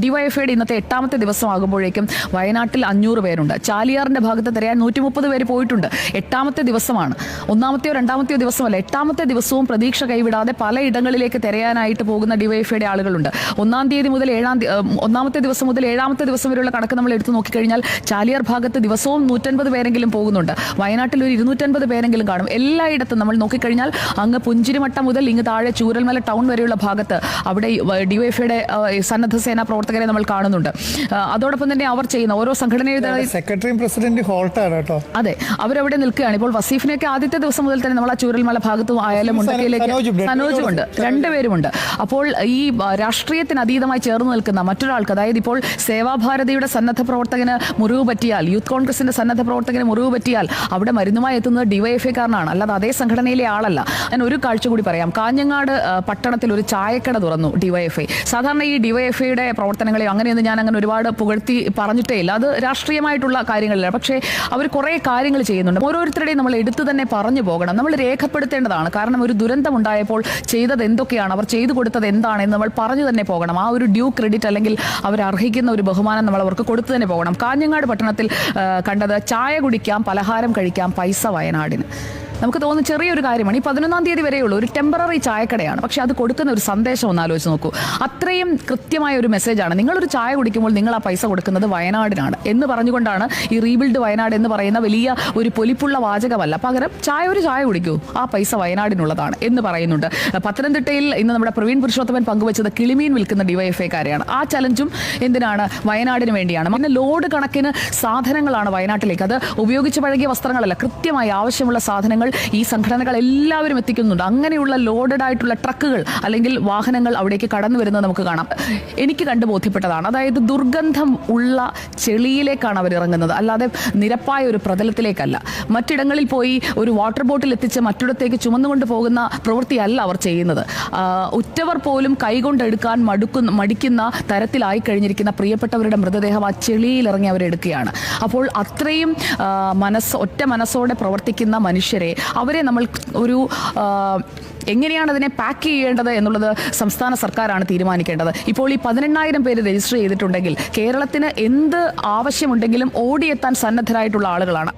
ഡിവൈഎഫ്ഐയുടെ ഇന്നത്തെ എട്ടാമത്തെ ദിവസമാകുമ്പോഴേക്കും വയനാട്ടിൽ അഞ്ഞൂറ് പേരുണ്ട്. ചാലിയാറിന്റെ ഭാഗത്ത് തിരയാൻ നൂറ്റി മുപ്പത് പേര് പോയിട്ടുണ്ട്. എട്ടാമത്തെ ദിവസമാണ്. ഒന്നാമത്തെയോ രണ്ടാമത്തെയോ ദിവസമല്ല എട്ടാമത്തെ ദിവസവും പ്രതീക്ഷ കൈവിടാതെ പലയിടങ്ങളിലേക്ക് തിരയാനായിട്ട് പോകുന്ന ഡിവൈഎഫ്ഐയുടെ ആളുകളുണ്ട്. ഒന്നാം തീയതി മുതൽ ഏഴാം ഒന്നാമത്തെ ദിവസം മുതൽ ഏഴാമത്തെ ദിവസം വരെയുള്ള കണക്ക് നമ്മൾ എടുത്തു നോക്കിക്കഴിഞ്ഞാൽ ചാലിയാർ ഭാഗത്ത് ദിവസവും നൂറ്റൻപത് പേരെങ്കിലും പോകുന്നുണ്ട്. വയനാട്ടിൽ ഒരു ഇരുന്നൂറ്റൻപത് പേരെങ്കിലും കാണും. എല്ലായിടത്തും നമ്മൾ നോക്കിക്കഴിഞ്ഞാൽ അങ്ങ് പുഞ്ചിരിമട്ട മുതൽ ഇങ്ങ് താഴെ ചൂരൽമല ടൗൺ വരെയുള്ള ഭാഗത്ത് അവിടെ ഡിവൈഎഫ്ഐയുടെ സന്നദ്ധ സേന പ്രവർത്തകരെ നമ്മൾ കാണുന്നുണ്ട്. അതോടൊപ്പം തന്നെ അവർ ചെയ്യുന്ന ഓരോ സംഘടനയുടെ സെക്രട്ടറിയും പ്രസിഡന്റ് ഹോൾട്ടാണ് കേട്ടോ. അതെ അവരവിടെ നിൽക്കുകയാണ്. ഇപ്പോൾ വസീഫിനെയൊക്കെ ആദ്യത്തെ ദിവസം മുതൽ തന്നെ നമ്മൾ ആ ചൂരൽമല ഭാഗത്തും ആയാലും മുണ്ടക്കയിലേക്ക് സനോജുമുണ്ട്. രണ്ടുപേരുമുണ്ട് അപ്പോൾ ഈ രാഷ്ട്രീയത്തിന് അതീതമായി ചേർന്ന് നിൽക്കുന്ന മറ്റൊരാൾക്ക് അതായത് ഇപ്പോൾ സേവാഭാരതിയുടെ സന്നദ്ധ പ്രവർത്തകന് മുറിവ് പറ്റിയാൽ യൂത്ത് കോൺഗ്രസിന്റെ സന്നദ്ധ പ്രവർത്തകന് മുറിവ് പറ്റിയാൽ അവിടെ മരുന്നുമായി എത്തുന്നത് ഡിവൈഎഫ്ഐക്കാരനാണ്. അല്ലാതെ അതേ സംഘടനയിലെ ആളല്ല. ഞാൻ ഒരു കാഴ്ച കൂടി പറയാം. കാഞ്ഞങ്ങാട് പട്ടണത്തിൽ ഒരു ചായക്കട തുറന്നു ഡിവൈഎഫ്ഐ. സാധാരണ ഈ ഡിവൈഎഫ്ഐയുടെ പ്രവർത്തനങ്ങളെയോ അങ്ങനെയൊന്നും ഞാൻ അങ്ങനെ ഒരുപാട് പുകഴ്ത്തി പറഞ്ഞിട്ടേ ഇല്ല. അത് രാഷ്ട്രീയമായിട്ടുള്ള കാര്യങ്ങളില്ല. പക്ഷേ അവർ കുറേ കാര്യങ്ങൾ ചെയ്യുന്നുണ്ട്. ഓരോരുത്തരുടെയും നമ്മൾ എടുത്തു തന്നെ പറഞ്ഞു പോകണം. നമ്മൾ രേഖപ്പെടുത്തേണ്ടതാണ്. കാരണം ഒരു ദുരന്തം ഉണ്ടായപ്പോൾ ചെയ്തത് എന്തൊക്കെയാണ്? അവർ ചെയ്തു കൊടുത്തത് എന്താണെന്ന് നമ്മൾ പറഞ്ഞു തന്നെ പോകണം. ആ ഒരു ഡ്യൂ ക്രെഡിറ്റ് അല്ലെങ്കിൽ അവർ അർഹിക്കുന്ന ഒരു ബഹുമാനം നമ്മൾ അവർക്ക് കൊടുത്തു തന്നെ പോകണം. കാഞ്ഞങ്ങാട് പട്ടണത്തിൽ കണ്ടത് ചായ കുടിക്കാം പലഹാരം കഴിക്കാം പൈസ വയനാടിന്. നമുക്ക് തോന്നുന്ന ചെറിയൊരു കാര്യമാണ്. ഈ പതിനൊന്നാം തീയതി വരെയുള്ള. ഒരു ടെമ്പററി ചായക്കടയാണ്. പക്ഷെ അത് കൊടുക്കുന്ന ഒരു സന്ദേശം ഒന്ന് ആലോചിച്ച് നോക്കൂ. അത്രയും കൃത്യമായ ഒരു മെസ്സേജാണ് നിങ്ങളൊരു ചായ കുടിക്കുമ്പോൾ നിങ്ങൾ ആ പൈസ കൊടുക്കുന്നത് വയനാടിനാണ് എന്ന് പറഞ്ഞുകൊണ്ടാണ് ഈ റീബിൽഡ് വയനാട് എന്ന് പറയുന്ന വലിയ ഒരു പൊലിപ്പുള്ള വാചകമല്ല. പകരം ചായ ഒരു ചായ കുടിക്കൂ. ആ പൈസ വയനാടിനുള്ളതാണ് എന്ന് പറയുന്നുണ്ട്. പത്തനംതിട്ടയിൽ ഇന്ന് നമ്മുടെ പ്രവീൺ പുരുഷോത്തമൻ പങ്കുവച്ചത് കിളിമീൻ വിൽക്കുന്ന ഡിവൈഎഫ്ഐക്കാരെയാണ്. ആ ചലഞ്ചും എന്തിനാണ്? വയനാടിന് വേണ്ടിയാണ്. പിന്നെ ലോഡ് കണക്കിന് സാധനങ്ങളാണ് വയനാട്ടിലേക്ക്. അത് ഉപയോഗിച്ച് പഴകിയ വസ്ത്രങ്ങളല്ല. കൃത്യമായി ആവശ്യമുള്ള സാധനങ്ങൾ ഈ സംഘടനകൾ എല്ലാവരും എത്തിക്കുന്നുണ്ട്. അങ്ങനെയുള്ള ലോഡഡ് ആയിട്ടുള്ള ട്രക്കുകൾ അല്ലെങ്കിൽ വാഹനങ്ങൾ അവിടേക്ക് കടന്നു വരുന്നത് നമുക്ക് കാണാം. എനിക്ക് കണ്ടു ബോധ്യപ്പെട്ടതാണ്. അതായത് ദുർഗന്ധം ഉള്ള ചെളിയിലേക്കാണ് അവർ ഇറങ്ങുന്നത്. അല്ലാതെ നിരപ്പായ ഒരു പ്രതലത്തിലേക്കല്ല. മറ്റിടങ്ങളിൽ പോയി ഒരു വാട്ടർ ബോട്ടിൽ എത്തിച്ച് മറ്റിടത്തേക്ക് ചുമന്നുകൊണ്ട് പോകുന്ന പ്രവൃത്തിയല്ല അവർ ചെയ്യുന്നത്. ഉറ്റവർ പോലും കൈകൊണ്ടെടുക്കാൻ മടുക്കുന്ന മടിക്കുന്ന തരത്തിലായി കഴിഞ്ഞിരിക്കുന്ന പ്രിയപ്പെട്ടവരുടെ മൃതദേഹം ആ ചെളിയിൽ ഇറങ്ങി അവരെടുക്കുകയാണ്. അപ്പോൾ അത്രയും മനസ്സ് ഒറ്റ മനസ്സോടെ പ്രവർത്തിക്കുന്ന മനുഷ്യരെ അവരെ നമ്മൾ ഒരു എങ്ങനെയാണ് അതിനെ പാക്ക് ചെയ്യേണ്ടത് എന്നുള്ളത് സംസ്ഥാന സർക്കാരാണ് തീരുമാനിക്കേണ്ടത്. ഇപ്പോൾ ഈ പതിനെണ്ണായിരം പേര് രജിസ്റ്റർ ചെയ്തിട്ടുണ്ടെങ്കിൽ കേരളത്തിന് എന്ത് ആവശ്യമുണ്ടെങ്കിലും ഓടിയെത്താൻ സന്നദ്ധരായിട്ടുള്ള ആളുകളാണ്.